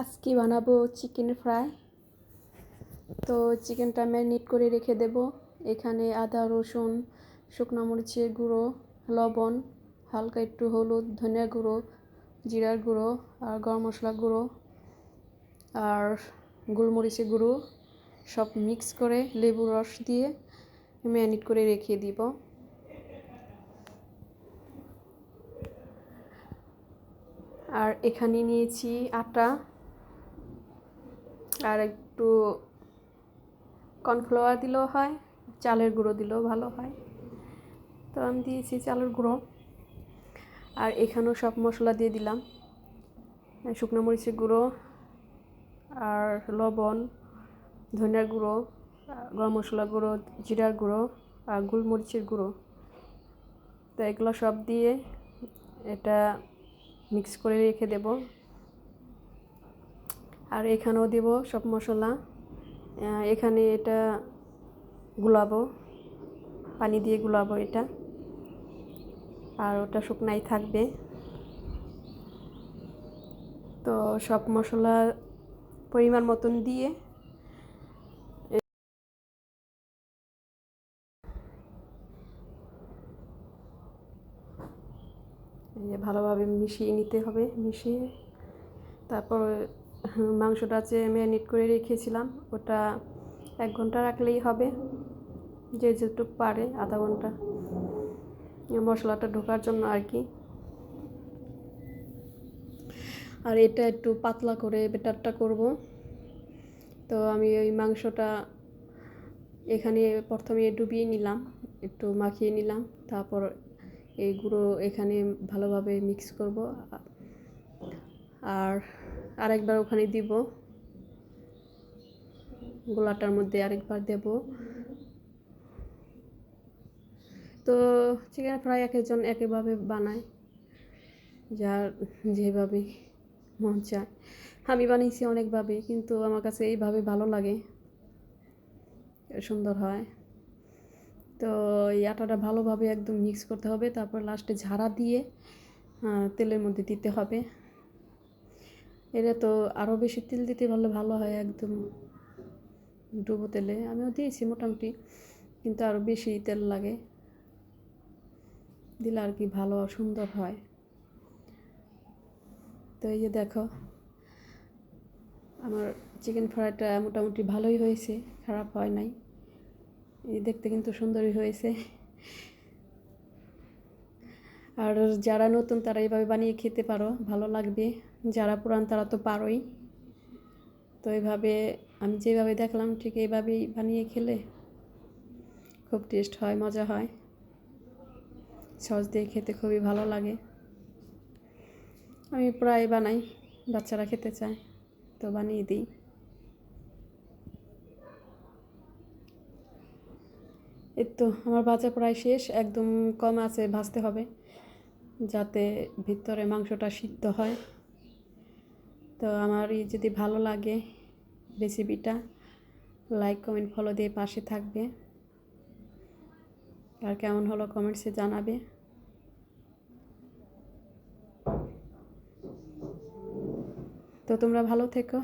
আজকে বানাবো chicken fry. তো চিকেনটা ম্যারিনেট করে রেখে দেব। এখানে আদা, রসুন, শুকনো মরিচের গুঁড়ো, লবণ, হালকা একটু হলুদ, ধনিয়া গুঁড়ো, জিরার গুঁড়ো আর গরম মশলা গুঁড়ো আর গোলমরিচের গুঁড়ো সব মিক্স করে লেবু রস দিয়ে ম্যারিনেট করে রেখে দিব। আর এখানে নিয়েছি আটা। আর একটু কর্নফ্লাওয়ার দিলেও হয়, চালের গুঁড়ো দিলেও ভালো হয়। তো আমি দিয়েছি চালের গুঁড়ো। আর এখানেও সব মশলা দিয়ে দিলাম। শুকনো মরিচের গুঁড়ো, আর লবণ, ধনিয়ার গুঁড়ো, গরম মশলা গুঁড়ো, জিরার গুঁড়ো, আর গোলমরিচের গুঁড়ো। তো এগুলো সব দিয়ে এটা মিক্স করে রেখে দেব। আর এখানেও দেব সব মশলা। এখানে এটা গুলাবো, পানি দিয়ে গুলাবো এটা। আর ওটা শুকনাই থাকবে। তো সব মশলা পরিমাণ মতন দিয়ে ভালোভাবে মিশিয়ে নিতে হবে, মিশিয়ে তারপর মাংসটা ম্যারিনেট করে রেখেছিলাম, ওটা এক ঘণ্টা রাখলেই হবে, যে যেটুক পারে আধা ঘণ্টা। মশলাটা ঢোকার জন্য আর কি। আর এটা একটু পাতলা করে বেটারটা করব। তো আমি ওই মাংসটা এখানে প্রথমে ডুবিয়ে নিলাম, একটু মাখিয়ে নিলাম, তারপর এই গুঁড়ো এখানে ভালোভাবে মিক্স করব। আর আরেকবার ওখানে দিব। গোলাটার মধ্যে আরেকবার দেব। তো চিকেন ফ্রাই এক একজন একইভাবে বানায়, যার যেভাবে মন চায়। আমি বানিয়েছি অনেকভাবে, কিন্তু আমার কাছে এইভাবে ভালো লাগে। সুন্দর হয়। তো এই আটাটা ভালোভাবে একদম মিক্স করতে হবে, তারপর লাস্টে ঝাড়া দিয়ে তেলের মধ্যে দিতে হবে। এটা তো আরও বেশি তেল দিতে পারলে ভালো হয় একদম ডুবো তেলে। আমিও দিয়েছি মোটামুটি, কিন্তু আরও বেশি তেল লাগে। দিলে আর কি ভালো সুন্দর হয়। তো এই যে দেখো, আমার চিকেন ফ্রাইটা মোটামুটি ভালোই হয়েছে, খারাপ হয় নাই। এই দেখতে কিন্তু সুন্দরই হয়েছে। আর যারা নতুন, তারা এইভাবে বানিয়ে খেতে পারো, ভালো লাগবে। যারা পুরান, তারা তো পারোই। তো এইভাবে আমি যেভাবে দেখলাম, ঠিক এইভাবেই বানিয়ে খেলে খুব টেস্ট হয়, মজা হয়। সস দিয়ে খেতে খুবই ভালো লাগে। আমি প্রায় বানাই, বাচ্চারা খেতে চায়, তো বানিয়ে দিই। এই তো, আমার ভাজা প্রায় শেষ, একদম কম আছে, ভাজতে হবে। যাতে ভিতরে মাংসটা সিদ্ধ হয়। তো আমার যদি ভালো লাগে রেসিপিটা লাইক কমেন্ট ফলো দিয়ে পাশে থাকবে। আর কেমন হলো কমেন্টসে জানাবে। তো তোমরা ভালো থেকো।